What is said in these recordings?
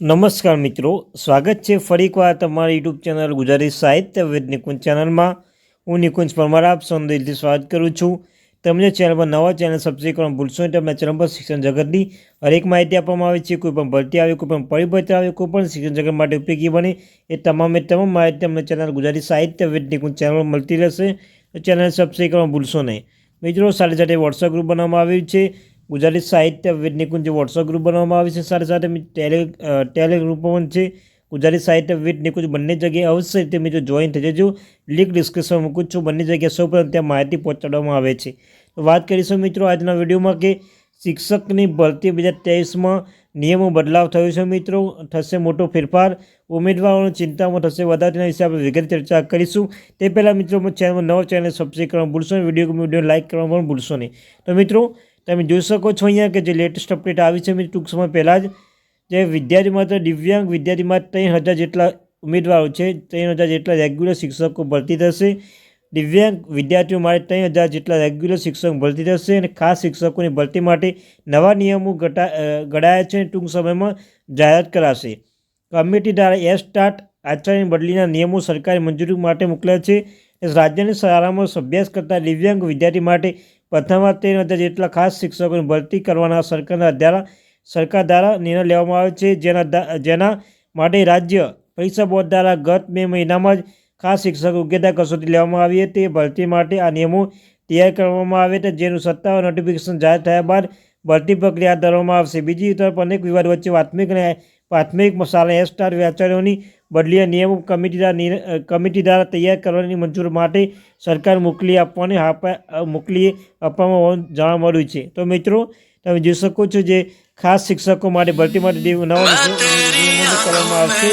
નમસ્કાર મિત્રો, સ્વાગત છે ફરી એકવાર તમારી યુટ્યુબ ચેનલ ગુજરાતી સાહિત્ય વિદ નિકુંજ ચેનલમાં. હું નિકુંજ પરમાર, આપ સૌનું દિલથી સ્વાગત કરું છું. તમને ચેનલ પર નવા ચેનલ સબસ્ક્રાઈબ કરવાનું ભૂલશો નહીં તમને ચેનલ પર શિક્ષણ જગતની હરેક માહિતી આપવામાં આવે છે. કોઈ પણ ભરતી આવે, કોઈ પણ પરિપત્ર આવે, કોઈ પણ શિક્ષણ જગત માટે ઉપયોગી બને, એ તમામે તમામ માહિતી તમને ચેનલ ગુજરાતી સાહિત્ય વિદ નિકુંજ ચેનલ મળતી રહેશે. ચેનલ સબસ્ક્રાઈબ કરવાનું ભૂલશો નહીં. મિત્રો, સાથે સાથે વોટ્સઅપ ગ્રુપ બનાવવામાં આવ્યું છે. ગુજરાતી સાહિત્ય વિદ નિકુંજ જે વોટ્સઅપ ગ્રુપ બનાવવામાં આવે છે. સાથે સાથે ટેલે ટેલે ગ્રુપ પણ છે. ગુજરાતી સાહિત્ય વિદ નિકુંજ બંને જગ્યાએ અવશ્ય રીતે મિત્રો જોઈન થઈ જજો. લિંક ડિસ્ક્રિપ્શનમાં મૂકું છું. બંને જગ્યાએ સૌપ્રથમ ત્યાં માહિતી પહોંચાડવામાં આવે છે. તો વાત કરીશું મિત્રો આજના વિડીયોમાં કે શિક્ષકની ભરતી બે હજાર તેવીસમાં નિયમો બદલાવ થયો છે મિત્રો. થશે મોટો ફેરફાર. ઉમેદવારોની ચિંતામાં થશે વધારે તેના વિશે આપણે વિગત ચર્ચા કરીશું. તે પહેલાં મિત્રો ચેનલમાં નવો ચેનલ સબસ્ક્રાઈબ કરવા ભૂલશો નહીં. વીડિયો વીડિયો લાઇક કરવા પણ ભૂલશો નહીં. તો મિત્રો તમે જોઈ શકો છો અહીંયા કે જે લેટેસ્ટ અપડેટ આવી છે ટૂંક સમય પહેલાં જ જે વિદ્યાર્થી માત્ર દિવ્યાંગ વિદ્યાર્થી માત્ર ત્રણ હજાર જેટલા ઉમેદવારો છે, ત્રણ હજાર જેટલા રેગ્યુલર શિક્ષકો ભરતી થશે. દિવ્યાંગ વિદ્યાર્થીઓ માટે ત્રણ હજાર જેટલા રેગ્યુલર શિક્ષક ભરતી થશે અને ખાસ શિક્ષકોની ભરતી માટે નવા નિયમો ઘટા ઘડાયા છે અને ટૂંક સમયમાં જાહેરાત કરાશે. કમિટી દ્વારા એસ સ્ટાર્ટ આચાર્યની બદલીના નિયમો સરકારે મંજૂરી માટે મોકલ્યા છે. રાજ્યની શાળામાં અભ્યાસ કરતા દિવ્યાંગ વિદ્યાર્થી માટે પ્રથમવાર તેર હજાર જેટલા ખાસ શિક્ષકોની ભરતી કરવાના સરકારના દ્વારા સરકાર દ્વારા નિર્ણય લેવામાં આવ્યો છે. જેના જેના માટે રાજ્ય પરીક્ષા બોર્ડ દ્વારા ગત મે મહિનામાં જ ખાસ શિક્ષક યોગ્યતા કસોટી લેવામાં આવી હતી. ભરતી માટે આ નિયમો તૈયાર કરવામાં આવે છે, જેનું સત્તાવાર નોટિફિકેશન જાહેર થયા બાદ ભરતી પ્રક્રિયા હાથ ધરવામાં આવશે. બીજી તરફ અનેક વિવાદ વચ્ચે પ્રાથમિક અને પ્રાથમિક શાળા એસ સ્ટાર આચાર્યોની બદલીએ નિયમો કમિટી દ્વારા કમિટી દ્વારા તૈયાર કરવાની મંજૂર માટે સરકાર મોકલી આપવાની આપા મોકલી આપવામાં હોવાનું જાણવા મળ્યું છે. તો મિત્રો તમે જોઈ શકો છો જે ખાસ શિક્ષકો માટે ભરતી માટે નવા કરવામાં આવશે.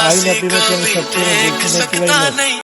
આવી નોકરીમાં